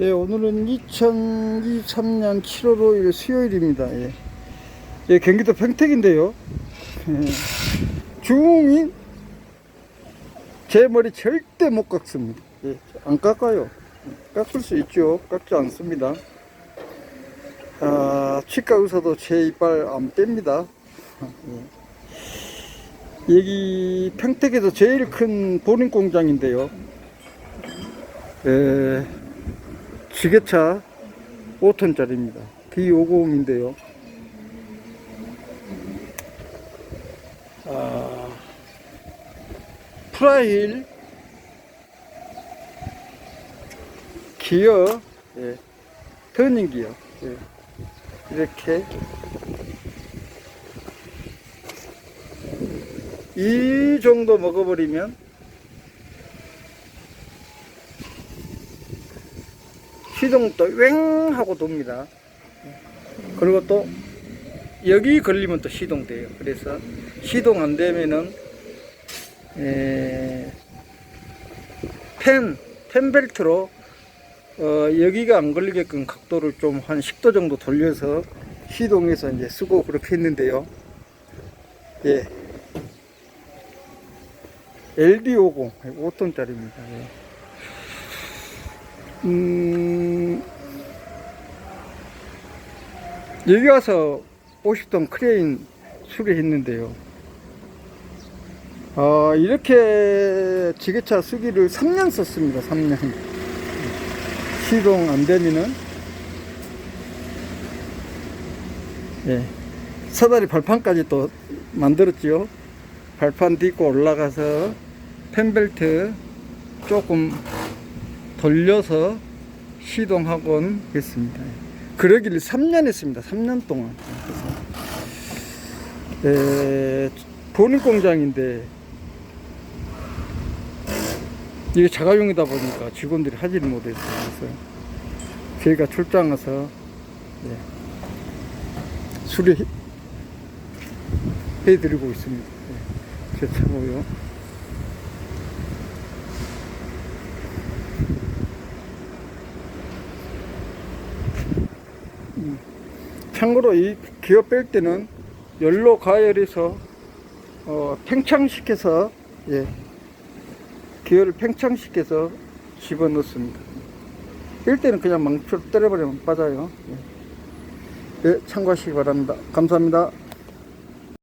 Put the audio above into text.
예, 오늘은 2023년 7월 5일 수요일입니다. 예, 예 경기도 평택인데요. 예, 중인 제 머리 절대 못 깎습니다. 예, 안 깎아요. 깎을 수 있죠. 깎지 않습니다. 아, 치과 의사도 제 이빨 안 뺍니다. 예. 여기 평택에서 제일 큰 보링 공장인데요. 에, 지게차 5톤짜리입니다. D550인데요. 아, 프라일 기어, 예, 터닝 기어, 예, 이렇게 이 정도 먹어버리면 시동도 웽 하고 돕니다. 그리고 또 여기 걸리면 또 시동돼요. 그래서 시동 안 되면은 에, 펜, 펜벨트로 어, 여기가 안 걸리게끔 각도를 좀 한 10도 정도 돌려서 시동해서 이제 쓰고 그렇게 했는데요. 예. LD50 5톤짜리입니다. 예. 음, 여기 와서 50톤 크레인 수리했는데요. 아, 이렇게 지게차 쓰기를 3년 썼습니다. 3년. 시동 안 되면은, 예. 사다리 발판까지 또 만들었지요. 발판 딛고 올라가서 펜벨트 조금 돌려서 시동하곤 했습니다. 그러기를 3년 했습니다. 3년 동안. 에, 보는 공장인데, 이게 자가용이다 보니까 직원들이 하지를 못했어요. 그래서 저희가 출장 와서 예, 수리 해 드리고 있습니다. 예, 제 차고요. 참고로 이 기어 뺄 때는 열로 가열해서 어, 팽창시켜서 예, 기어를 팽창시켜서 집어넣습니다. 뺄 때는 그냥 망치로 때려버리면 빠져요. 예, 예, 참고하시기 바랍니다. 감사합니다.